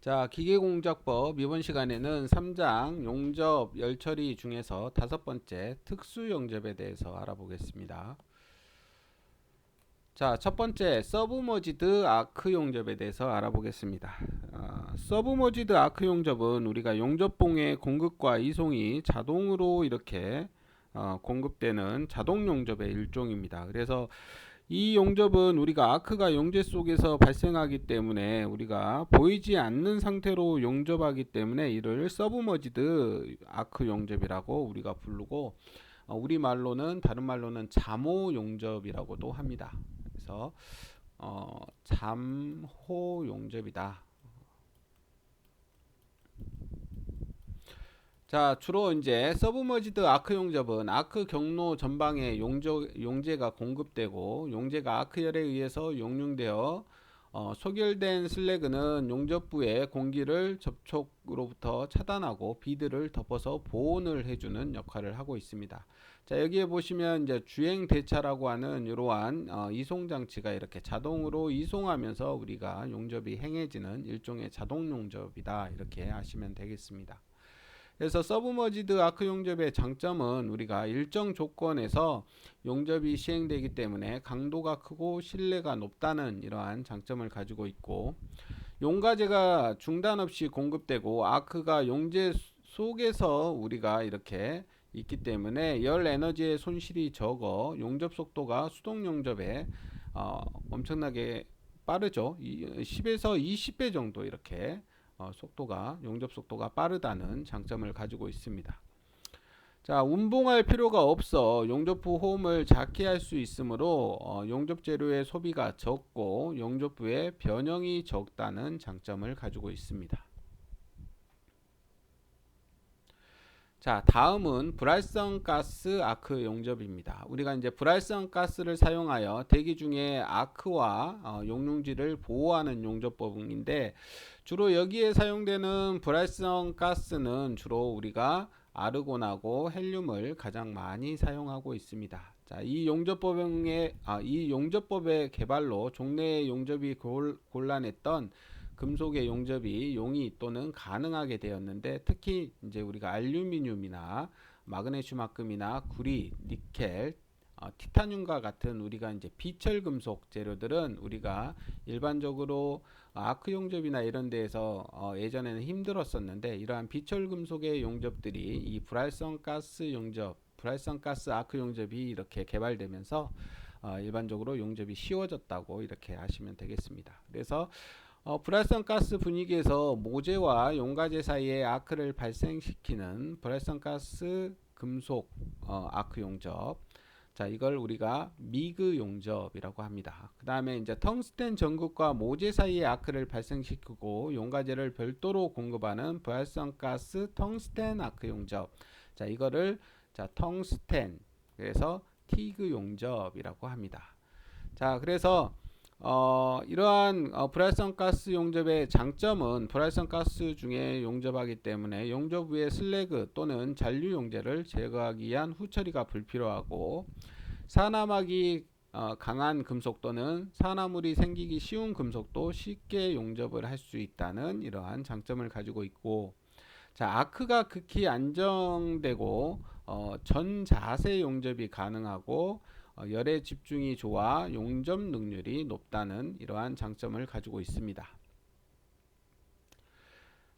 자, 기계공작법 이번 시간에는 3장 용접 열처리 중에서 다섯 번째 특수 용접에 대해서 알아보겠습니다. 자, 첫 번째 서브머지드 아크 용접에 대해서 알아보겠습니다. 아, 서브머지드 아크 용접은 우리가 용접봉의 공급과 이송이 자동으로 이렇게 어, 공급되는 자동 용접의 일종입니다. 그래서 이 용접은 우리가 아크가 용재 속에서 발생하기 때문에 우리가 보이지 않는 상태로 용접하기 때문에 이를 서브머지드 아크 용접이라고 우리가 부르고 어, 우리 말로는 다른 말로는 잠호 용접이라고도 합니다. 그래서 어, 잠호 용접이다. 자, 주로 이제 서브머지드 아크 용접은 아크 경로 전방에 용저, 용재가 공급되고 용재가 아크열에 의해서 용융되어 어, 소결된 슬래그는 용접부의 공기를 접촉으로부터 차단하고 비드를 덮어서 보온을 해주는 역할을 하고 있습니다. 자 여기에 보시면 이제 주행 대차라고 하는 이러한 어, 이송 장치가 이렇게 자동으로 이송하면서 우리가 용접이 행해지는 일종의 자동 용접이다 이렇게 하시면 되겠습니다. 그래서 서브머지드 아크 용접의 장점은 우리가 일정 조건에서 용접이 시행되기 때문에 강도가 크고 신뢰가 높다는 이러한 장점을 가지고 있고 용가제가 중단 없이 공급되고 아크가 용재 속에서 우리가 이렇게 있기 때문에 열 에너지의 손실이 적어 용접 속도가 수동 용접에 어, 엄청나게 빠르죠. 10에서 20배 정도 이렇게 어, 속도가 용접 속도가 빠르다는 장점을 가지고 있습니다. 자, 운봉할 필요가 없어 용접부 호흡을 작게 할 수 있으므로 어, 용접 재료의 소비가 적고 용접부의 변형이 적다는 장점을 가지고 있습니다. 자, 다음은 불활성 가스 아크 용접입니다. 우리가 이제 불활성 가스를 사용하여 대기 중에 아크와 어, 용융지를 보호하는 용접법인데 주로 여기에 사용되는 불활성 가스는 주로 우리가 아르곤하고 헬륨을 가장 많이 사용하고 있습니다. 자, 이 용접법의 아, 이 용접법의 개발로 종래의 용접이 골, 곤란했던 금속의 용접이 용이 또는 가능하게 되었는데 특히 이제 우리가 알루미늄이나 마그네슘합금이나 구리, 니켈, 어, 티타늄과 같은 우리가 이제 비철 금속 재료들은 우리가 일반적으로 아크 용접이나 이런 데에서 어, 예전에는 힘들었었는데 이러한 비철 금속의 용접들이 이 불활성 가스 용접, 불활성 가스 아크 용접이 이렇게 개발되면서 어, 일반적으로 용접이 쉬워졌다고 이렇게 하시면 되겠습니다. 그래서 어, 불활성 가스 분위기에서 모재와 용가제 사이에 아크를 발생시키는 불활성 가스 금속 어, 아크 용접 자 이걸 우리가 미그 용접이라고 합니다. 그 다음에 이제 텅스텐 전극과 모재 사이에 아크를 발생시키고 용가제를 별도로 공급하는 불활성 가스 텅스텐 아크 용접 자 이거를 자 텅스텐 그래서 티그 용접이라고 합니다. 자 그래서 어, 이러한 어, 불활성 가스 용접의 장점은 불활성 가스 중에 용접하기 때문에 용접 후에 슬래그 또는 잔류 용재를 제거하기 위한 후처리가 불필요하고 산화막이 어, 강한 금속 또는 산화물이 생기기 쉬운 금속도 쉽게 용접을 할 수 있다는 이러한 장점을 가지고 있고 자 아크가 극히 안정되고 어, 전 자세 용접이 가능하고 어, 열의 집중이 좋아 용접 능률이 높다는 이러한 장점을 가지고 있습니다.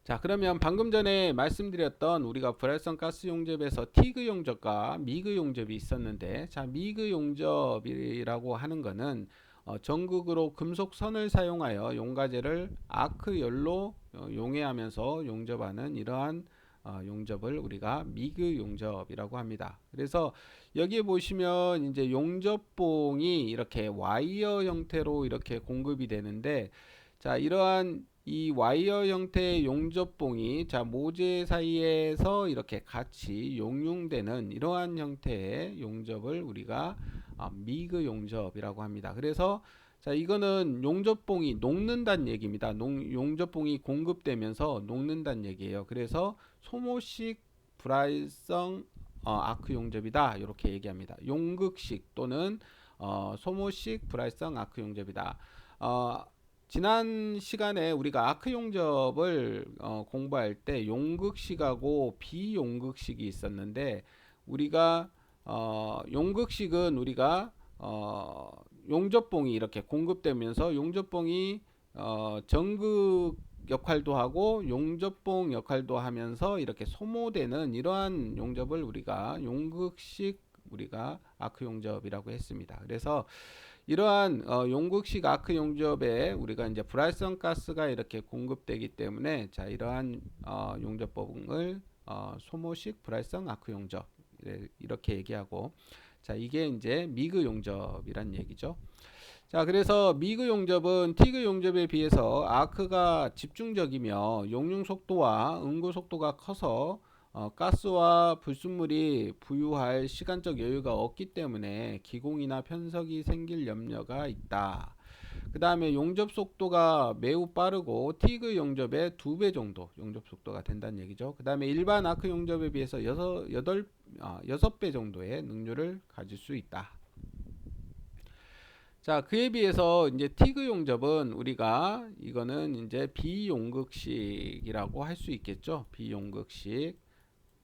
자 그러면 방금 전에 말씀드렸던 우리가 불활성 가스 용접에서 티그 용접과 미그 용접이 있었는데 자 미그 용접이라고 하는 것은 어, 전극으로 금속 선을 사용하여 용가제를 아크 열로 어, 용해하면서 용접하는 이러한 어, 용접을 우리가 미그 용접이라고 합니다. 그래서 여기에 보시면 이제 용접봉이 이렇게 와이어 형태로 이렇게 공급이 되는데 자 이러한 이 와이어 형태의 용접봉이 자 모재 사이에서 이렇게 같이 용융되는 이러한 형태의 용접을 우리가 아, 미그 용접이라고 합니다. 그래서 자 이거는 용접봉이 녹는다는 얘기입니다. 농, 용접봉이 공급되면서 녹는다는 얘기예요. 그래서 소모식 불활성 어, 아크 용접이다 이렇게 얘기합니다. 용극식 또는 어, 소모식 불활성 아크 용접이다. 어, 지난 시간에 우리가 아크 용접을 어, 공부할 때 용극식하고 비용극식이 있었는데 우리가 어, 용극식은 우리가 어, 용접봉이 이렇게 공급되면서 용접봉이 어, 전극 역할도 하고 용접봉 역할도 하면서 이렇게 소모되는 이러한 용접을 우리가 용극식 우리가 아크 용접이라고 했습니다. 그래서 이러한 어, 용극식 아크 용접에 우리가 이제 불활성 가스가 이렇게 공급되기 때문에 자 이러한 어, 용접법을 어, 소모식 불활성 아크 용접 이렇게 얘기하고 자 이게 이제 미그 용접이란 얘기죠. 자 그래서 미그 용접은 티그 용접에 비해서 아크가 집중적이며 용융 속도와 응고 속도가 커서 어, 가스와 불순물이 부유할 시간적 여유가 없기 때문에 기공이나 편석이 생길 염려가 있다. 그 다음에 용접 속도가 매우 빠르고 티그 용접의 두 배 정도 용접 속도가 된다는 얘기죠. 그 다음에 일반 아크 용접에 비해서 아, 여섯 배 정도의 능률을 가질 수 있다. 자, 그에 비해서 이제 티그 용접은 우리가 이거는 이제 비용극식이라고 할 수 있겠죠. 비용극식.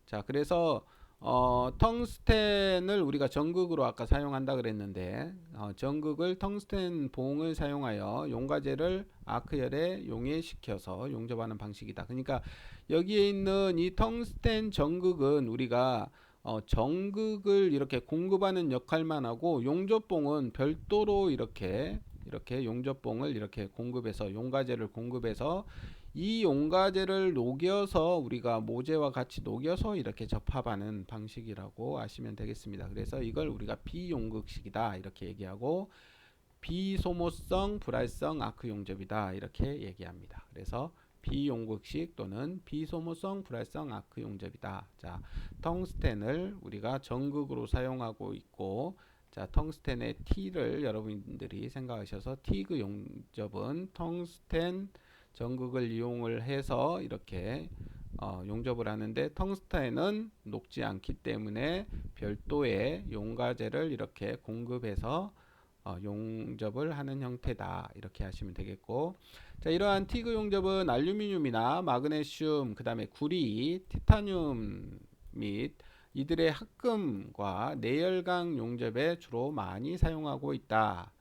자, 그래서 어, 텅스텐을 우리가 전극으로 아까 사용한다 그랬는데 어, 전극을 텅스텐 봉을 사용하여 용가제를 아크열에 용해시켜서 용접하는 방식이다. 그러니까 여기에 있는 이 텅스텐 전극은 우리가 어, 전극을 이렇게 공급하는 역할만 하고 용접봉은 별도로 이렇게 이렇게 용접봉을 이렇게 공급해서 용가제를 공급해서 이 용가제를 녹여서 우리가 모재와 같이 녹여서 이렇게 접합하는 방식이라고 아시면 되겠습니다. 그래서 이걸 우리가 비용극식이다 이렇게 얘기하고 비소모성 불활성 아크 용접이다 이렇게 얘기합니다. 그래서 비용극식 또는 비소모성 불활성 아크 용접이다. 자, 텅스텐을 우리가 전극으로 사용하고 있고 자, 텅스텐의 T를 여러분들이 생각하셔서 티그 용접은 텅스텐 전극을 이용을 해서 이렇게 어, 용접을 하는데 텅스타인은 녹지 않기 때문에 별도의 용가제를 이렇게 공급해서 어, 용접을 하는 형태다. 이렇게 하시면 되겠고. 자 이러한 티그 용접은 알루미늄이나 마그네슘 그 다음에 구리 티타늄 및 이들의 합금과 내열강 용접에 주로 많이 사용하고 있다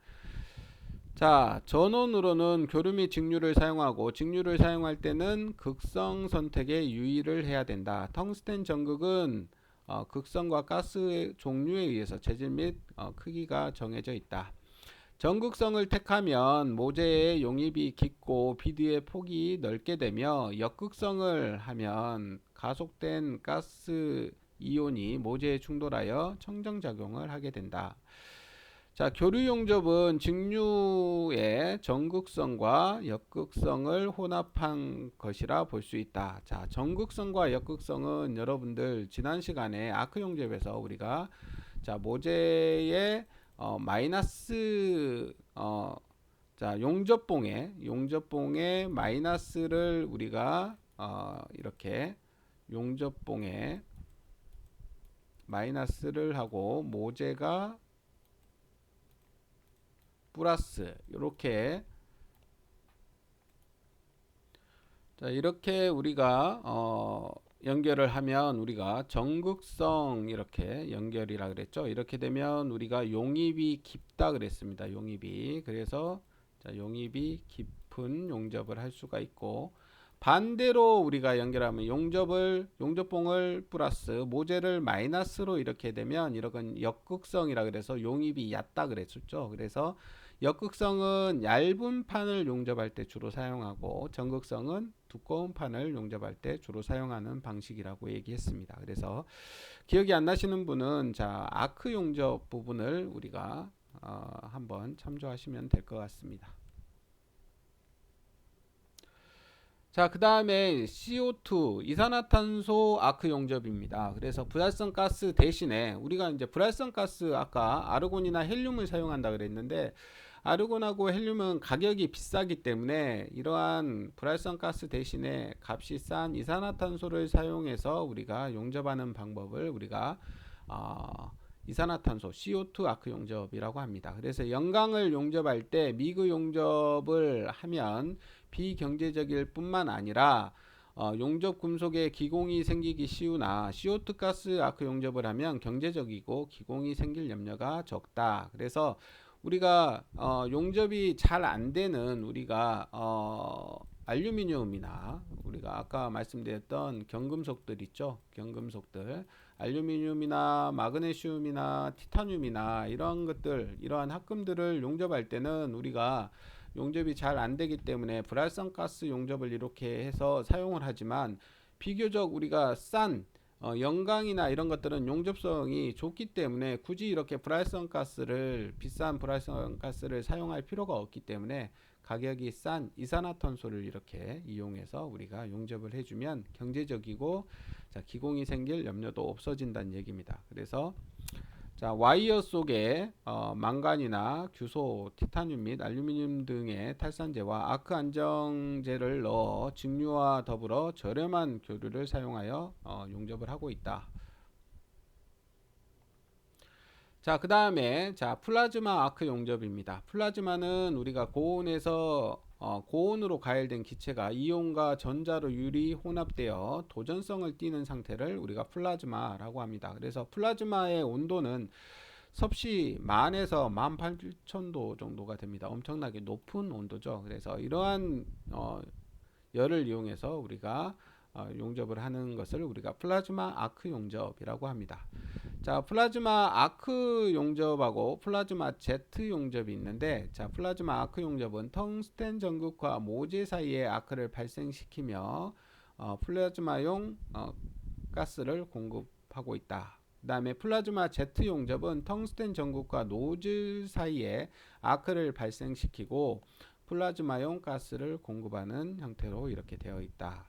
자, 전원으로는 교류 및 직류를 사용하고 직류를 사용할 때는 극성 선택에 유의를 해야 된다. 텅스텐 전극은 어, 극성과 가스 종류에 의해서 재질 및 어, 크기가 정해져 있다. 전극성을 택하면 모재의 용입이 깊고 비드의 폭이 넓게 되며 역극성을 하면 가속된 가스 이온이 모재에 충돌하여 청정작용을 하게 된다. 자, 교류 용접은 직류의 전극성과 역극성을 혼합한 것이라 볼 수 있다. 자, 전극성과 역극성은 여러분들 지난 시간에 아크 용접에서 우리가 자, 모재의 어, 마이너스 어, 자, 용접봉에 용접봉에 마이너스를 우리가 어, 이렇게 용접봉에 마이너스를 하고 모재가 플러스 이렇게. 자 이렇게 우리가 어, 연결을 하면 우리가 전극성 이렇게 연결이라 그랬죠? 이렇게 되면 우리가 용입이 깊다 그랬습니다. 용입이. 그래서 자 용입이 깊은 용접을 할 수가 있고 반대로 우리가 연결하면 용접을 용접봉을 플러스 모재를 마이너스로 이렇게 되면 이런 역극성이라 그래서 용입이 얕다 그랬었죠? 그래서 역극성은 얇은 판을 용접할 때 주로 사용하고 전극성은 두꺼운 판을 용접할 때 주로 사용하는 방식이라고 얘기했습니다. 그래서 기억이 안 나시는 분은 자 아크 용접 부분을 우리가 어, 한번 참조하시면 될 것 같습니다. 자, 그 다음에 CO2 이산화탄소 아크 용접입니다. 그래서 불활성 가스 대신에 우리가 이제 불활성 가스 아까 아르곤이나 헬륨을 사용한다 그랬는데 아르곤하고 헬륨은 가격이 비싸기 때문에 이러한 불활성 가스 대신에 값이 싼 이산화탄소를 사용해서 우리가 용접하는 방법을 우리가 어, 이산화탄소 CO2 아크 용접이라고 합니다. 그래서 영광을 용접할 때 미그 용접을 하면 비경제적일 뿐만 아니라 어, 용접 금속에 기공이 생기기 쉬우나 CO2 가스 아크 용접을 하면 경제적이고 기공이 생길 염려가 적다. 그래서 우리가 어, 용접이 잘 안 되는 우리가 어, 알루미늄이나 우리가 아까 말씀드렸던 경금속들 있죠. 경금속들 알루미늄이나 마그네슘이나 티타늄이나 이런 것들 이러한 합금들을 용접할 때는 우리가 용접이 잘 안 되기 때문에 불활성 가스 용접을 이렇게 해서 사용을 하지만 비교적 우리가 싼 어, 영광이나 이런 것들은 용접성이 좋기 때문에 굳이 이렇게 불활성 가스를 비싼 불활성 가스를 사용할 필요가 없기 때문에 가격이 싼 이산화탄소를 이렇게 이용해서 우리가 용접을 해주면 경제적이고 자, 기공이 생길 염려도 없어진다는 얘기입니다. 그래서 자, 와이어 속에 어, 망간이나 규소, 티타늄 및 알루미늄 등의 탈산제와 아크 안정제를 넣어 직류와 더불어 저렴한 교류를 사용하여 어, 용접을 하고 있다. 자, 그 다음에 자 플라즈마 아크 용접입니다. 플라즈마는 우리가 고온에서 어, 고온으로 가열된 기체가 이온과 전자로 유리 혼합되어 도전성을 띠는 상태를 우리가 플라즈마라고 합니다. 그래서 플라즈마의 온도는 섭씨 만에서 만 팔천 도 정도가 됩니다. 엄청나게 높은 온도죠. 그래서 이러한 어, 열을 이용해서 우리가 어, 용접을 하는 것을 우리가 플라즈마 아크 용접이라고 합니다. 자, 플라즈마 아크 용접하고 플라즈마 제트 용접이 있는데, 자, 플라즈마 아크 용접은 텅스텐 전극과 모재 사이에 아크를 발생시키며 어, 플라즈마용 어, 가스를 공급하고 있다. 그 다음에 플라즈마 제트 용접은 텅스텐 전극과 노즐 사이에 아크를 발생시키고 플라즈마용 가스를 공급하는 형태로 이렇게 되어 있다.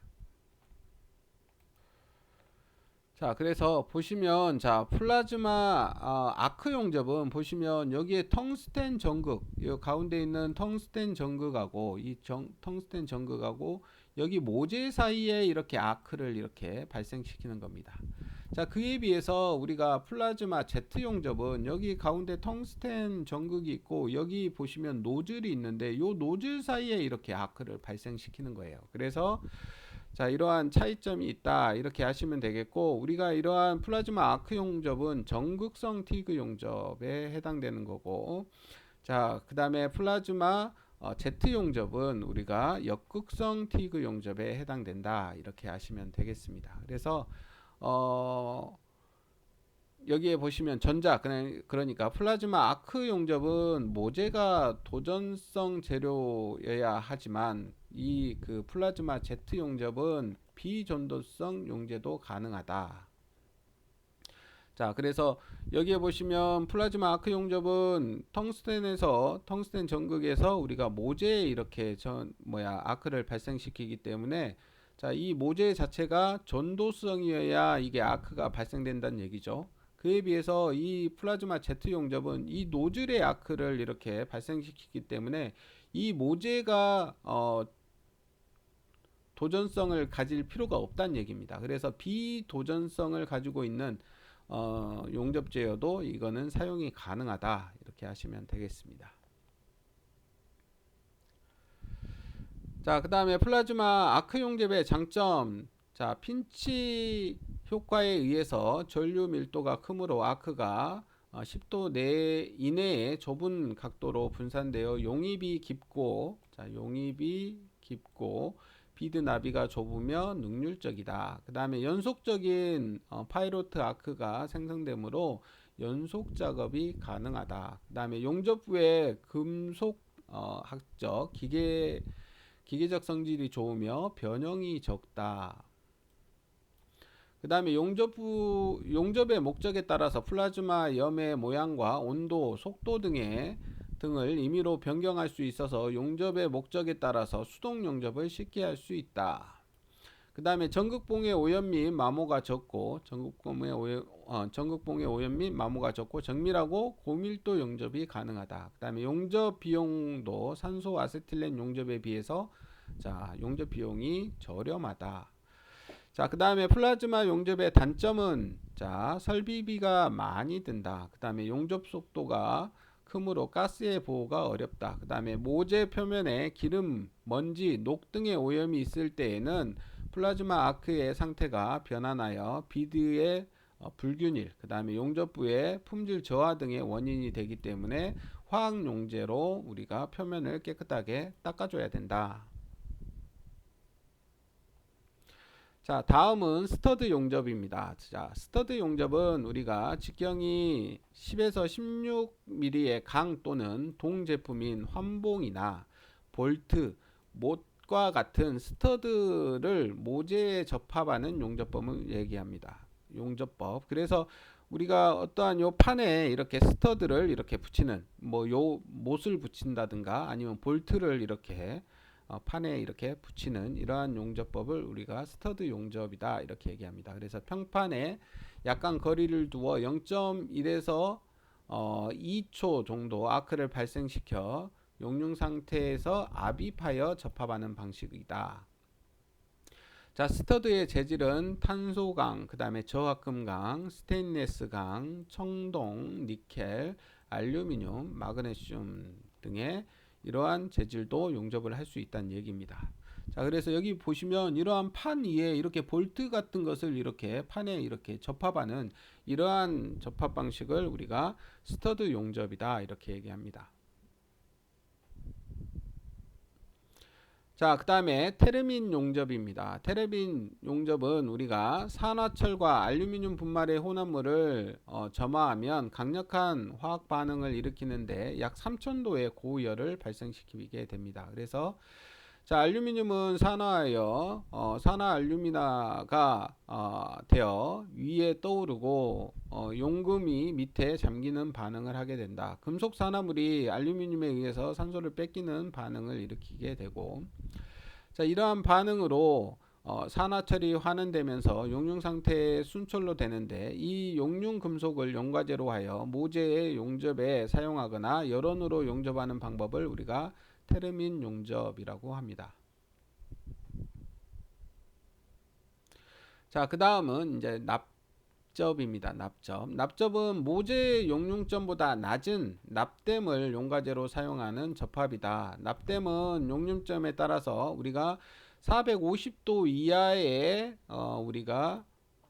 자, 그래서 보시면 자 플라즈마 어, 아크 용접은 보시면 여기에 텅스텐 전극 이 가운데 있는 텅스텐 전극하고 이 정, 텅스텐 전극하고 여기 모재 사이에 이렇게 아크를 이렇게 발생시키는 겁니다. 자, 그에 비해서 우리가 플라즈마 제트 용접은 여기 가운데 텅스텐 전극이 있고 여기 보시면 노즐이 있는데 이 노즐 사이에 이렇게 아크를 발생시키는 거예요. 그래서 자, 이러한 차이점이 있다. 이렇게 하시면 되겠고, 우리가 이러한 플라즈마 아크 용접은 전극성 티그 용접에 해당되는 거고, 자, 그 다음에 플라즈마 어, Z 용접은 우리가 역극성 티그 용접에 해당된다. 이렇게 하시면 되겠습니다. 그래서, 어, 여기에 보시면 전자 그러니까 플라즈마 아크 용접은 모재가 도전성 재료여야 하지만 이 그 플라즈마 제트 용접은 비전도성 용재도 가능하다. 자, 그래서 여기에 보시면 플라즈마 아크 용접은 텅스텐에서 텅스텐 전극에서 우리가 모재 이렇게 전 뭐야 아크를 발생시키기 때문에 자, 이 모재 자체가 전도성이어야 이게 아크가 발생된다는 얘기죠. 그에 비해서 이 플라즈마 제트 용접은 이 노즐의 아크를 이렇게 발생시키기 때문에 이 모재가 어, 도전성을 가질 필요가 없다는 얘기입니다. 그래서 비도전성을 가지고 있는 어, 용접제여도 이거는 사용이 가능하다 이렇게 하시면 되겠습니다. 자, 그 다음에 플라즈마 아크 용접의 장점. 자, 핀치 효과에 의해서 전류 밀도가 크므로 아크가 10도 어, 내 이내에 좁은 각도로 분산되어 용입이 깊고 자 용입이 깊고 비드 나비가 좁으며 능률적이다. 그 다음에 연속적인 어, 파이로트 아크가 생성되므로 연속 작업이 가능하다. 그 다음에 용접 후에 금속 어, 학적 기계 기계적 성질이 좋으며 변형이 적다. 그 다음에 용접부, 용접의 목적에 따라서 플라즈마 염의 모양과 온도, 속도 등의 등을 임의로 변경할 수 있어서 용접의 목적에 따라서 수동 용접을 쉽게 할 수 있다. 그 다음에 전극봉의 오염 및 마모가 적고 전극봉의 오염, 어, 전극봉의 오염 및 마모가 적고 정밀하고 고밀도 용접이 가능하다. 그 다음에 용접 비용도 산소 아세틸렌 용접에 비해서 자 용접 비용이 저렴하다. 자, 그 다음에 플라즈마 용접의 단점은 자, 설비비가 많이 든다. 그 다음에 용접 속도가 크므로 가스의 보호가 어렵다. 그 다음에 모재 표면에 기름, 먼지, 녹 등의 오염이 있을 때에는 플라즈마 아크의 상태가 변환하여 비드의 어, 불균일, 그 다음에 용접부의 품질 저하 등의 원인이 되기 때문에 화학 용제로 우리가 표면을 깨끗하게 닦아줘야 된다. 자, 다음은 스터드 용접입니다. 자, 스터드 용접은 우리가 직경이 10에서 16mm의 강 또는 동 제품인 환봉이나 볼트, 못과 같은 스터드를 모재에 접합하는 용접법을 얘기합니다. 용접법. 그래서 우리가 어떠한 요 판에 이렇게 스터드를 이렇게 붙이는 뭐 요 못을 붙인다든가 아니면 볼트를 이렇게 어, 판에 이렇게 붙이는 이러한 용접법을 우리가 스터드 용접이다 이렇게 얘기합니다. 그래서 평판에 약간 거리를 두어 0.1에서 어, 2초 정도 아크를 발생시켜 용융 상태에서 압입하여 접합하는 방식이다. 자, 스터드의 재질은 탄소강, 그 다음에 저화금강, 스테인레스강, 청동, 니켈, 알루미늄, 마그네슘 등의 이러한 재질도 용접을 할 수 있다는 얘기입니다. 자, 그래서 여기 보시면 이러한 판 위에 이렇게 볼트 같은 것을 이렇게 판에 이렇게 접합하는 이러한 접합 방식을 우리가 스터드 용접이다 이렇게 얘기합니다. 자, 그 다음에 테르민 용접입니다. 테르민 용접은 우리가 산화철과 알루미늄 분말의 혼합물을 어, 점화하면 강력한 화학 반응을 일으키는데 약 3000도의 고열을 발생시키게 됩니다. 그래서 자, 알루미늄은 산화하여 어, 산화 알루미나가 어, 되어 위에 떠오르고 어, 용금이 밑에 잠기는 반응을 하게 된다. 금속 산화물이 알루미늄에 의해서 산소를 뺏기는 반응을 일으키게 되고 자, 이러한 반응으로 어, 산화철이 환원되면서 용융 상태의 순철로 되는데 이 용융 금속을 용과제로 하여 모재의 용접에 사용하거나 열원으로 용접하는 방법을 우리가 테르민 용접이라고 합니다. 자, 그 다음은 이제 납접입니다. 납접. 납접은 모재 용융점보다 낮은 납댐을 용과제로 사용하는 접합이다. 납댐은 용융점에 따라서 우리가 450도 이하의 어, 우리가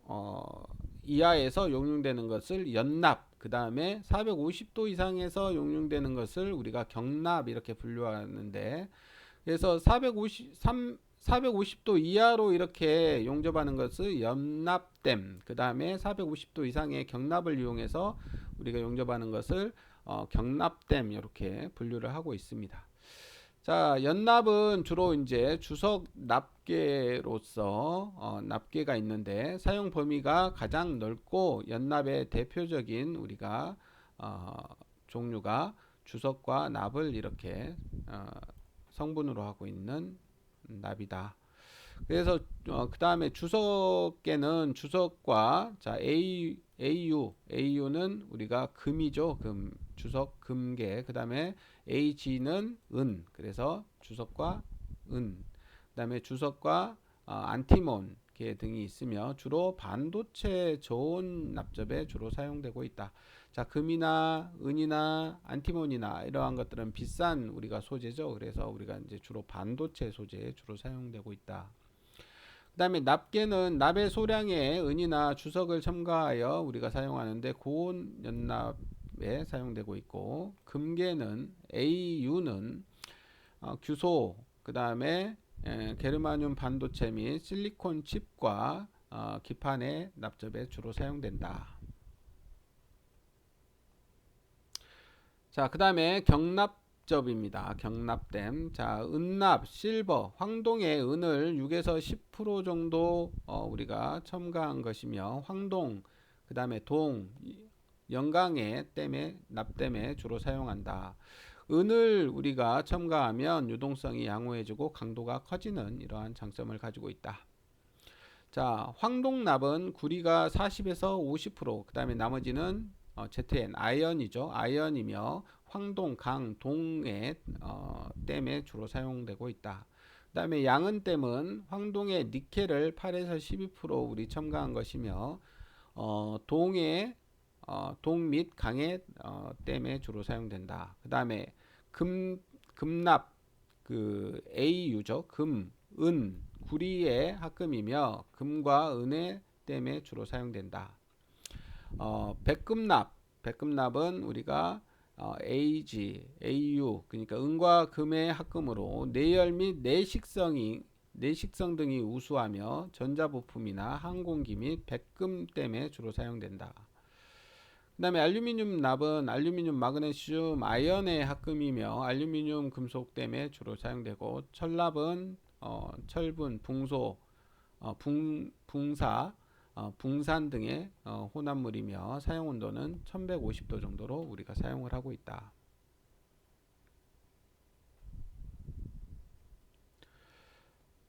어, 이하에서 용융되는 것을 연납 그 다음에 450도 이상에서 용융되는 것을 우리가 경납 이렇게 분류하는데 그래서 453 450도 이하로 이렇게 용접하는 것을 연납댐 그 다음에 450도 이상의 경납을 이용해서 우리가 용접하는 것을 어, 경납댐 이렇게 분류를 하고 있습니다. 자, 연납은 주로 이제 주석 납계로서 어, 납계가 있는데 사용 범위가 가장 넓고 연납의 대표적인 우리가 어, 종류가 주석과 납을 이렇게 어, 성분으로 하고 있는 납이다. 그래서 어, 그 다음에 주석계는 주석과 자 A, AU, AU는 우리가 금이죠. 금 주석 금계. 그 다음에 AG는 은. 그래서 주석과 은. 그 다음에 주석과 어, 안티몬 계 등이 있으며 주로 반도체 저온 납접에 주로 사용되고 있다. 자, 금이나 은이나 안티몬이나 이러한 것들은 비싼 우리가 소재죠. 그래서 우리가 이제 주로 반도체 소재에 주로 사용되고 있다. 그 다음에 납계는 납의 소량의 은이나 주석을 첨가하여 우리가 사용하는데 고온 연납 에 사용되고 있고 금계는 AU는 어, 규소 그 다음에 게르마늄 반도체 및 실리콘 칩과 어, 기판의 납접에 주로 사용된다. 자, 그 다음에 경납접입니다. 경납댐. 자, 은납, 실버, 황동의 은을 6에서 10% 정도 어, 우리가 첨가한 것이며 황동, 그 다음에 동, 영광의 댐에 납댐에 주로 사용한다. 은을 우리가 첨가하면 유동성이 양호해지고 강도가 커지는 이러한 장점을 가지고 있다. 자, 황동납은 구리가 40에서 50%, 그 다음에 나머지는 어, ZN 아이언이죠. 아이언이며 황동, 강, 동의 어, 댐에 주로 사용되고 있다. 그 다음에 양은댐은 황동의 니켈을 8에서 12% 우리 첨가한 것이며 어, 동해 어, 동및 강해 어, 댐에 주로 사용된다. 그 다음에 금 금납 그 AU죠. 금, 은, 구리의 합금이며 금과 은의 댐에 주로 사용된다. 어, 백금납, 백금납은 우리가 어, AG, AU 그러니까 은과 금의 합금으로 내열 및 내식성이 내식성 등이 우수하며 전자부품이나 항공기 및 백금 댐에 주로 사용된다. 그다음에 알루미늄 납은 알루미늄, 마그네슘, 아연의 합금이며 알루미늄 금속댐에 주로 사용되고 철납은 어, 철분, 붕소, 어, 붕, 붕사, 어, 붕산 등의 어, 혼합물이며 사용 온도는 1150도 정도로 우리가 사용을 하고 있다.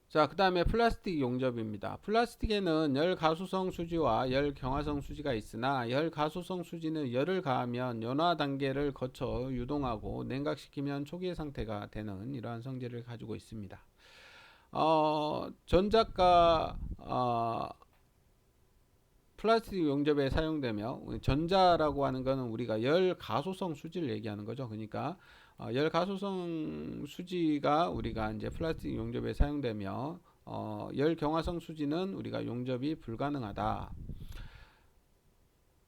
자, 그 다음에 플라스틱 용접입니다. 플라스틱에는 열 가수성 수지와 열 경화성 수지가 있으나 열 가수성 수지는 열을 가하면 연화 단계를 거쳐 유동하고 냉각시키면 초기의 상태가 되는 이러한 성질을 가지고 있습니다. 어, 전자가 어, 플라스틱 용접에 사용되며 전자라고 하는 것은 우리가 열 가소성 수지를 얘기하는 거죠. 그러니까 어, 열 가소성 수지가 우리가 이제 플라스틱 용접에 사용되며 어, 열 경화성 수지는 우리가 용접이 불가능하다.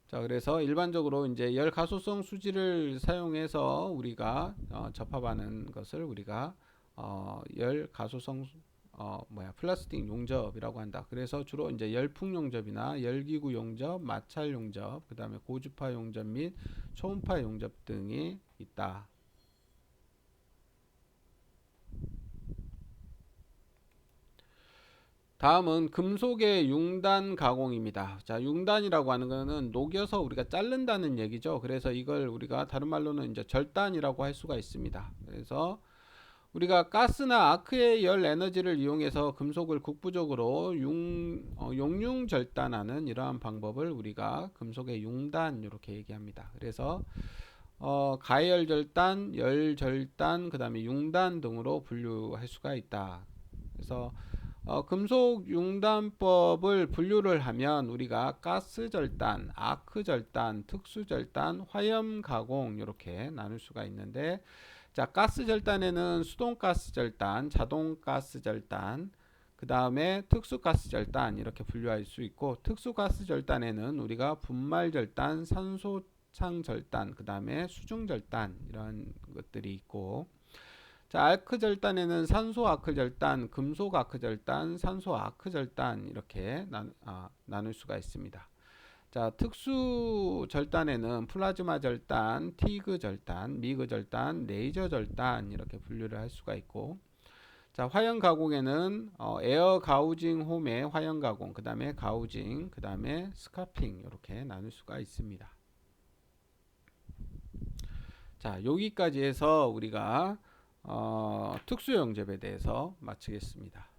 자, 그래서 일반적으로 이제 열 가소성 수지를 사용해서 우리가 어, 접합하는 것을 우리가 어, 열 가소성 어 뭐야 플라스틱 용접이라고 한다. 그래서 주로 이제 열풍 용접이나 열기구 용접, 마찰 용접, 그다음에 고주파 용접 및 초음파 용접 등이 있다. 다음은 금속의 융단 가공입니다. 자, 융단이라고 하는 것은 녹여서 우리가 자른다는 얘기죠. 그래서 이걸 우리가 다른 말로는 이제 절단이라고 할 수가 있습니다. 그래서 우리가 가스나 아크의 열 에너지를 이용해서 금속을 국부적으로 융, 어, 용융 절단하는 이러한 방법을 우리가 금속의 융단 이렇게 얘기합니다. 그래서 어, 가열 절단, 열 절단, 그 다음에 융단 등으로 분류할 수가 있다. 그래서 어, 금속 융단법을 분류를 하면 우리가 가스 절단, 아크 절단, 특수 절단, 화염 가공 이렇게 나눌 수가 있는데 자, 가스 절단에는 수동 가스 절단, 자동 가스 절단, 그 다음에 특수 가스 절단 이렇게 분류할 수 있고 특수 가스 절단에는 우리가 분말 절단, 산소창 절단, 그 다음에 수중 절단 이런 것들이 있고 자, 아크 절단에는 산소 아크 절단, 금속 아크 절단, 산소 아크 절단 이렇게 나, 아, 나눌 수가 있습니다. 자, 특수 절단에는 플라즈마 절단, 티그 절단, 미그 절단, 레이저 절단 이렇게 분류를 할 수가 있고 자, 화형 가공에는 어, 에어 가우징 홈의 화형 가공, 그다음에 가우징, 그다음에 스카핑 이렇게 나눌 수가 있습니다. 자, 여기까지 해서 우리가 어, 특수 용접에 대해서 마치겠습니다.